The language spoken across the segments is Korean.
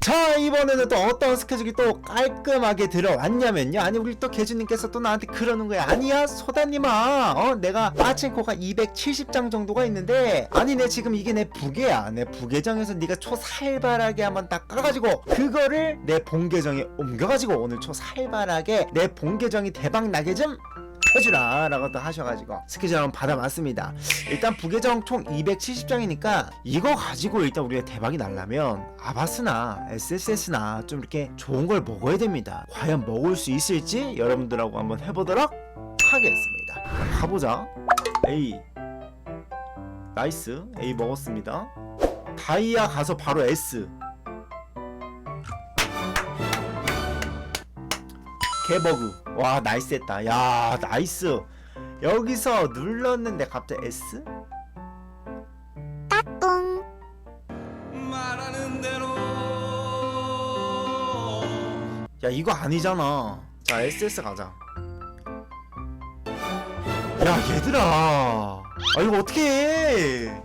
자 이번에는 또 어떤 스케줄이 또 깔끔하게 들어왔냐면요. 아니 우리 또 개주님께서 또 나한테 그러는 거야. 아니야 소다님아. 어 내가 빠친코가 270장 정도가 있는데 아니 내 지금 이게 내 부계야. 내 부계정에서 네가 초살발하게 한번 딱 까가지고 그거를 내 본계정에 옮겨가지고 오늘 초살발하게 내 본계정이 대박 나게 좀 해주라 라고 또 하셔가지고 스케줄 한번 받아봤습니다. 일단 부계정 총 270장이니까 이거 가지고 일단 우리가 대박이 날라면 아바스나 SSS나 좀 이렇게 좋은 걸 먹어야 됩니다. 과연 먹을 수 있을지 여러분들하고 한번 해보도록 하겠습니다. 가보자. A 나이스. A 먹었습니다. 다이아 가서 바로 S 개버그. 와 나이스 했다. 야 나이스. 여기서 눌렀는데 갑자기 S? 말하는 대로. 야 이거 아니잖아. 자 SS 가자. 야 얘들아. 아 이거 어떻게 해?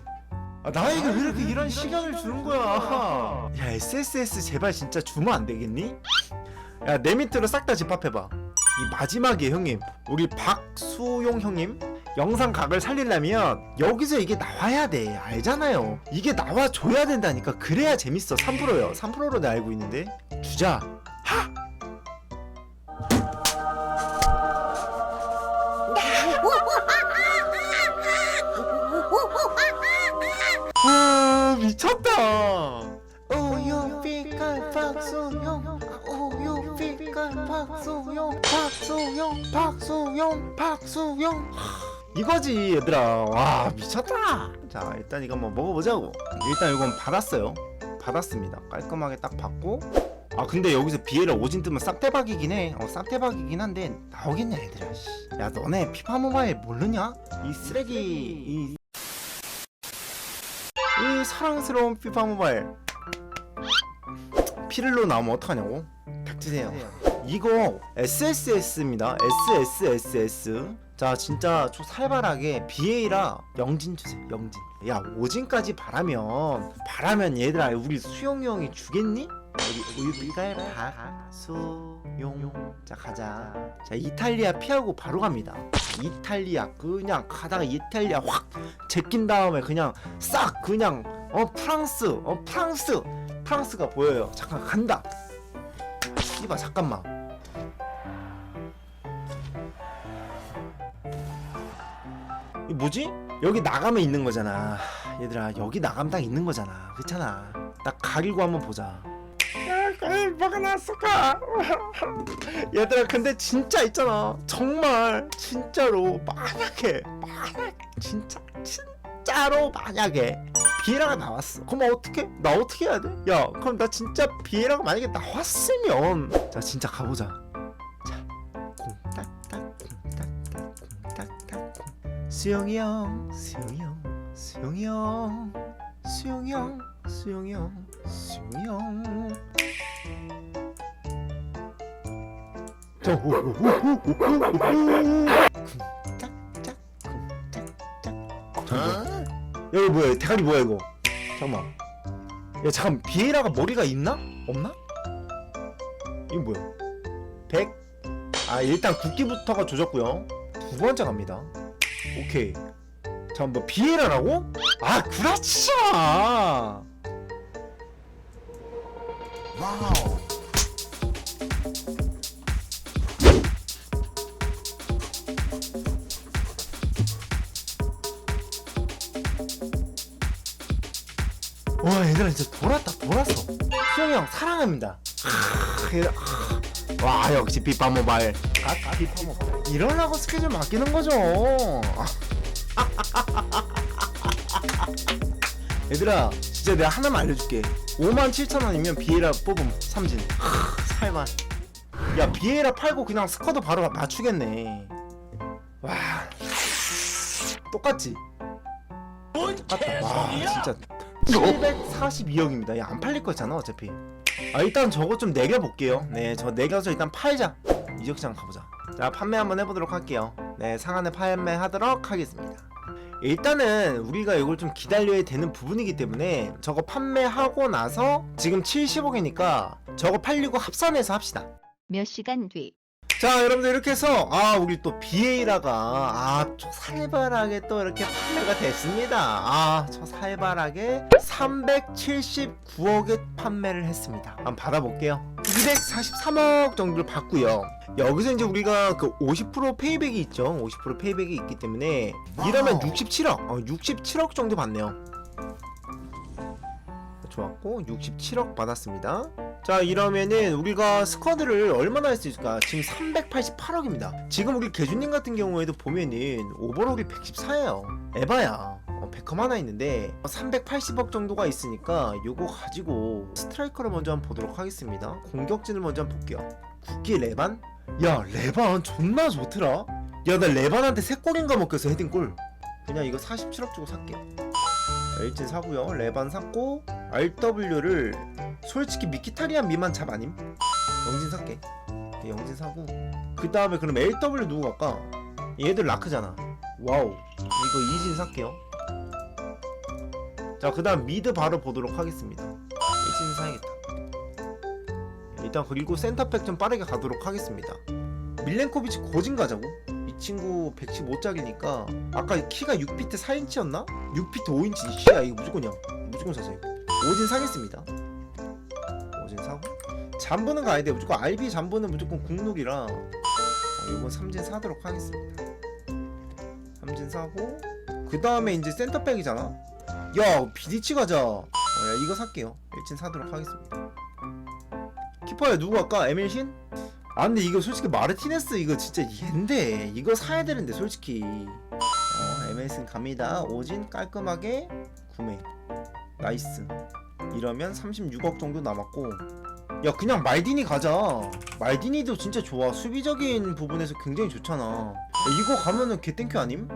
아, 나에게 왜 이렇게 이런 시간을 주는 거야? 야 SSS 제발 진짜 주면 안 되겠니? 야 내 밑으로 싹 다 집합해봐. 이 마지막에 형님 우리 박수용 형님 영상 각을 살리려면 여기서 이게 나와야 돼. 알잖아요. 이게 나와줘야 된다니까 그래야 재밌어. 3%요. 3%로 내 알고 있는데. 주자. 아 미쳤다. 우유빛깔 박수용 우유빛깔 박수용 박수용 박수용 박수용 이거지 얘들아 와 미쳤다 자 일단 이거 한번 먹어보자고 일단 이건 받았어요 받았습니다 깔끔하게 딱 받고 아 근데 여기서 비에라 오진 뜨면 싹대박이긴 해. 어 싹대박이긴 한데 나오겠냐 얘들아. 씨. 야 너네 피파 모바일 모르냐? 이 쓰레기 이, 이 사랑스러운 피파 모바일 피를로 나오면 어떡하냐고? 닥치세요. 이거 SSS입니다. SSSS. 자 진짜 좀 살벌하게 BA라 영진 주세요. 영진. 야 오진까지 바라면 바라면 얘들아 우리 수영이 형이 주겠니? 여기 우유빛깔 박수용 자 가자 자 이탈리아 피하고 바로 갑니다 이탈리아 그냥 가다가 이탈리아 확 제낀 다음에 그냥 싹 그냥 어 프랑스 어 프랑스 프랑스가 보여요 잠깐 간다 씨발 잠깐만 뭐지? 여기 나가면 있는 거잖아 얘들아 여기 나가면 딱 있는 거잖아 그렇잖아 딱 가리고 한번 보자 야, 에이, 뭐가 나왔을까? 얘들아, 근데 진짜 있잖아. 정말 진짜로 만약에 만약 진짜 진짜로 만약에 비에라가 나왔어. 그럼 어떻게? 나 어떻게 해야 돼? 야, 그럼 나 진짜 비에라가 만약에 나왔으면 자, 진짜 가보자. 자, 수영이 형, 수영이 형, 수영이 형, 수영이 형, 수영이 형, 수영이 형. 쿵짝짝, 쿵짝짝. 잠깐. 여기 뭐야? 대가리 뭐야 이거? 잠깐만. 야 잠깐 비에라가 머리가 있나? 없나? 이거 뭐야? 100. 아 일단 굵기부터가 조졌고요. 두 번째 갑니다. 오케이. 잠깐 뭐 비에라라고? 아 구라치잖아. 와우. 와 얘들아 진짜 돌았다 돌았어 수영이 형 사랑합니다 크, 얘들아, 크. 와 역시 비파 모바일. 아, 비파 모바일. 이러려고 스케줄 맡기는 거죠. 얘들아 진짜 내가 하나만 알려줄게. 5만 7천 원이면 비에라 뽑음 삼진. 크, 살만. 야 비에라 팔고 그냥 스쿼드 바로 맞추겠네. 와. 똑같지? 똑같다. 와 진짜. 742억입니다. 야, 안 팔릴 거잖아, 어차피. 아, 일단 저거 좀 내겨볼게요. 네, 저 내겨서 일단 팔자. 이적시장 가보자. 자, 판매 한번 해보도록 할게요. 네, 상한에 판매하도록 하겠습니다. 일단은 우리가 이걸 좀 기다려야 되는 부분이기 때문에 저거 판매하고 나서 지금 70억이니까 저거 팔리고 합산해서 합시다. 몇 시간 뒤 자 여러분들 이렇게 해서 아 우리 또 BA라가 아 저 살벌하게 또 이렇게 판매가 됐습니다. 아 저 살벌하게 379억에 판매를 했습니다. 한번 받아볼게요. 243억 정도를 받고요. 여기서 이제 우리가 그 50% 페이백이 있죠. 50% 페이백이 있기 때문에 이러면 67억 어, 67억 정도 받네요 좋았고 67억 받았습니다. 자 이러면은 우리가 스쿼드를 얼마나 할 수 있을까? 지금 388억입니다. 지금 우리 개주님 같은 경우에도 보면은 오버롤이 114예요. 에바야. 어, 백컴 하나 있는데 380억 정도가 있으니까 요거 가지고 스트라이커를 먼저 한번 보도록 하겠습니다. 공격진을 먼저 한번 볼게요. 국기 레반? 야 레반 존나 좋더라. 야 나 레반한테 3골인가 먹겠어 헤딩골. 그냥 이거 47억 주고 살게 요 자, 일진 사고요. 레반 샀고 RW를 솔직히 미키타리안 미만 잡 아님? 영진 살게. 영진 사고. 그 다음에 그럼 LW 누구 갈까? 얘들 라크잖아. 와우. 이거 이진 살게요. 자 그 다음 미드 바로 보도록 하겠습니다. 이진 사야겠다. 일단 그리고 센터백 좀 빠르게 가도록 하겠습니다. 밀렌코비치 고진 가자고 이 친구 115짝이니까 아까 키가 6피트 4인치였나? 6피트 5인치 이씨야 이거 무조건이야 무조건 사세요 오진 사겠습니다. 오진 사고 잠보는 가야 돼. 무조건 RB 잠보는 무조건 국룰이라. 어, 이건 삼진 사도록 하겠습니다. 삼진 사고 그 다음에 이제 센터백이잖아. 야 비디치 가자. 어, 야, 이거 살게요. 일진 사도록 하겠습니다. 키퍼야 누구 할까? 에밀신? 아 근데 이거 솔직히 마르티네스 이거 진짜 얘인데. 이거 사야 되는데 솔직히. 어 에밀슨 갑니다. 오진 깔끔하게 구매. 나이스. 이러면 36억 정도 남았고. 야 그냥 말디니 가자. 말디니도 진짜 좋아. 수비적인 부분에서 굉장히 좋잖아. 야, 이거 가면은 개땡큐 아님?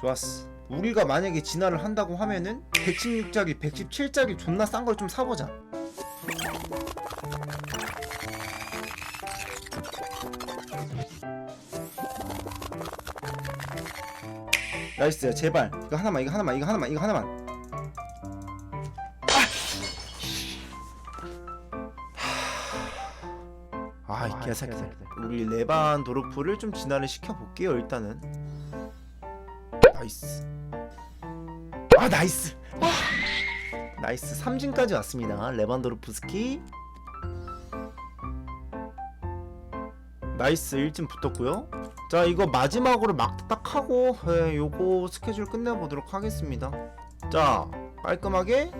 좋았어. 우리가 만약에 진화를 한다고 하면은 116짜리 117짜리 존나 싼 걸 좀 사보자 나이스 제발 이거 하나만 이거 하나만 이거 하나만 이거 하나만 아, 이 개새끼들. 우리 레반 도르프를 좀 진화를 시켜볼게요, 일단은. 나이스. 아, 나이스. 나이스. 삼진까지 왔습니다. 레반도르프스키. 나이스 1진 붙었고요. 자, 이거 마지막으로 막 딱 하고 예, 요거 스케줄 끝내보도록 하겠습니다. 자, 깔끔하게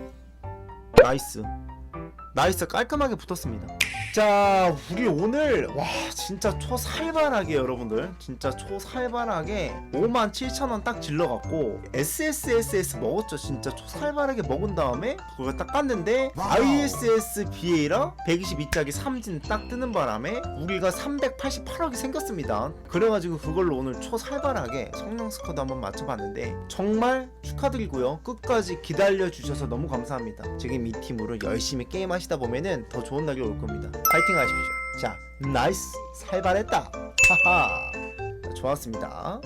나이스. 나이스 깔끔하게 붙었습니다. 자, 우리 오늘 와 진짜 초살발하게 여러분들 진짜 초살발하게 5만 7천 원딱 질러갖고 SSSS 먹었죠. 진짜 초살발하게 먹은 다음에 그걸 딱 깠는데 ISS BA랑 122짝이 삼진 딱 뜨는 바람에 우리가 388억이 생겼습니다. 그래가지고 그걸로 오늘 초살발하게 성능 스쿼드 한번 맞춰봤는데 정말 축하드리고요. 끝까지 기다려 주셔서 너무 감사합니다. 지금 이 팀으로 열심히 게임 하시다 보면은 더 좋은 날이 올 겁니다. 파이팅 하십시오. 자, 나이스 살발했다. 하하. 자, 좋았습니다.